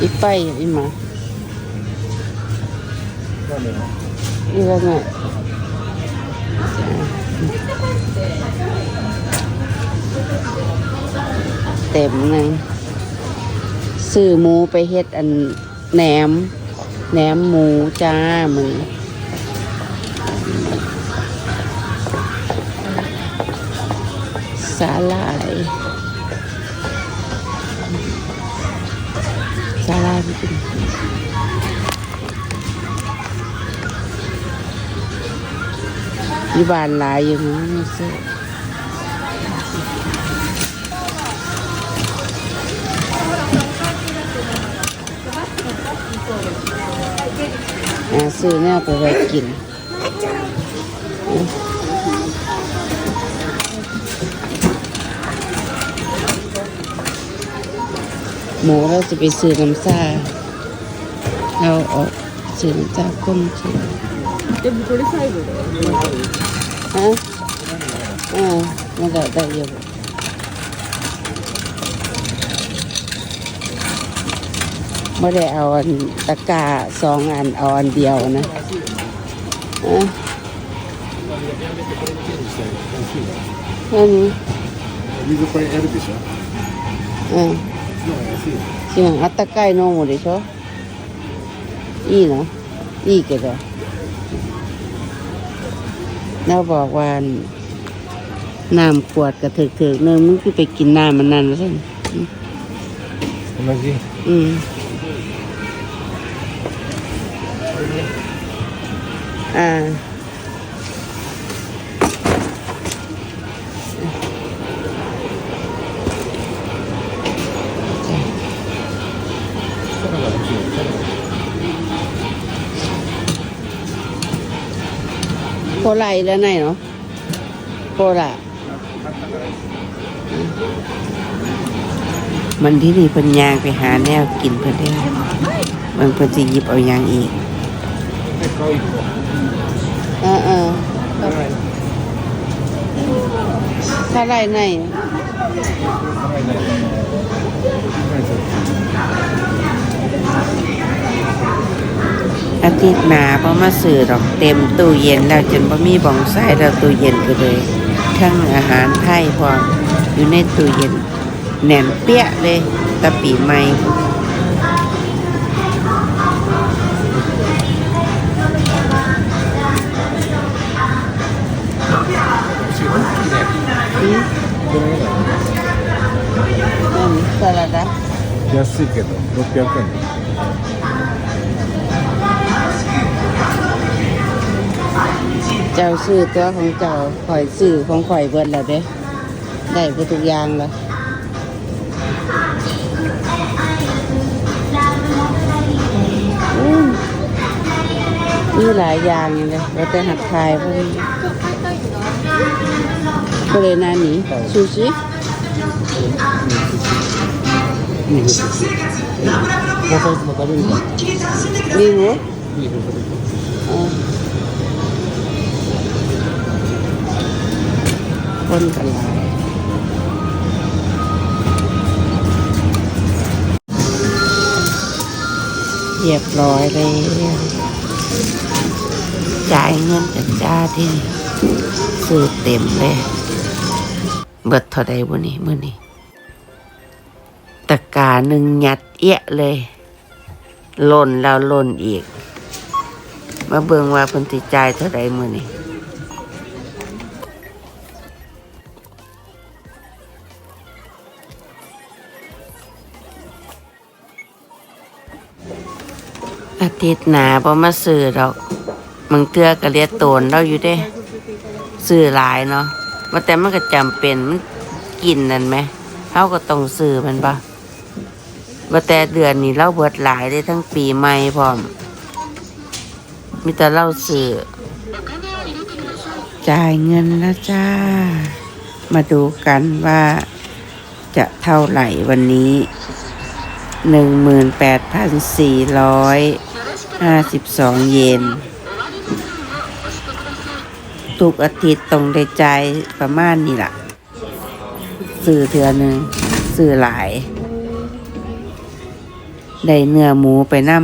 อีไปอีหมาก็เลยอีแล้วไงเต็มเลยซื้อหมูไปเฮ็ดอันแหนมแหนมหมูจ้ามึงสาหร่าย สาหร่ายไปกินอยู่บ้านหลายอยู่มั้งไม่ซื้อซื้อแนวไปไว้กิน หมูเราจะไปซื้อน้ำซาเราออกซื้อน้ำซาก้นซื้อฮะอ่ามัไก็ได้อยู่ไม่ได้เอาอันตะกาสองอันเอาอันเดียวนะอะอันนี้ You go play Arabic, huh? อืม まあ安いよ基本あったかいのもでしょいいのいいけどเราบอกว่าน้ำขวดกระถึกถึกๆเนึงมึงคือไปกินน้ำมันนั่นแล้วใช่ไหม 同じ อืมอ่า โคไลแล้วไหนเนาะโคละมันที่นี่เพิ่นยางไปหาแนวกินเพิ่นได้อมันเพิ่นสิหยิบเอาหยังอีก 買う一個 เออเออถ้าไรไหน อาทิตย์หนาเพราะมาสื่อดอกเต็มตู้เย็นแล้วจนบ่มีบ่องไส้แล้วตู้เย็นก็เลย ทั้งอาหารไทยพร้อมอยู่ในตู้เย็นแน่นเปี้ยเลยแตะปีใหม่อืมอืมสลัดอะ 安いけど600円 เจ้าซื้อตัวของเจ้าข่อยซื้อของข่อยเบิดแล้วเด้ ได้ไปทุกอย่างแล้วอืมมีหลายอย่างอยู่เลยว่าแต่หักทายพวกนี้ก็เลยนานี้ซูชิ ビーフですまたいつも食べるから มีหมู ビーフ คนกันหลายเรียบร้อยเลยจ่ายเงินกันจ้าที่นี่ซื้อเต็มเลย เบิดเท่าใดบุนี่มื้อนี้ตะกร้าหนึ่งหยัดเอี้ยเลยหล่นแล้วหล่นอีก มาเบิงว่าเพิ่นสิจ่ายเท่าใดมื้อนี้ อาทิตย์หน้าบ่มาซื้อดอกมึงเตือก็เลียโตนเราอยู่เด้ซื้อหลายเนาะว่าแต่มันก็จำเป็นมันกินนั่นไหมเฮาก็ต้องซื้อมันปะว่าแต่เดือนนี้เราเบิดหลายได้ทั้งปีใหม่พร้อมมีแต่เราซื้อจ่ายเงินแล้วจ้า มาดูกันว่าจะเท่าไหร่วันนี้หนึ่งหมื่นแปดพันสี่ร้อย ห้าสิบสองเยนทุกอาทิตย์ต้องได้ใจประมาณนี้ล่ะซื้อเถือหนึ่งซื้อหลาย ได้เนื้อหมูไปนํ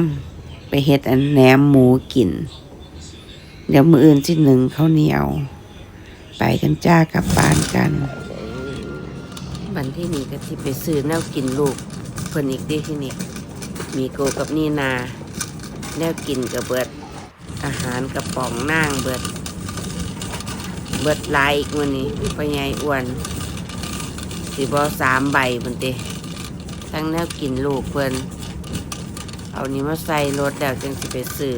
ไปเฮ็ดอันแหนมหมูกิน เดี๋ยวมืออื่นที่หนึ่งข้าวเหนียว ไปกันจ้ากับบ้านกันวันที่นี่ก็ที่ไปซื้อแนวกินลูกเพิ่นอีกดีที่นี่มีโกกับนี่นา แนวกินกับเบิด อาหารกระป๋องนั่งเบิด เบิดลายอีกวันนี้พ่อใหญ่อ้วนสีบอสามใบบนเตทั้งแนวกินลูกเพิ่นเอานี้มาใส่รถแล้วจึงสิไปซื้อ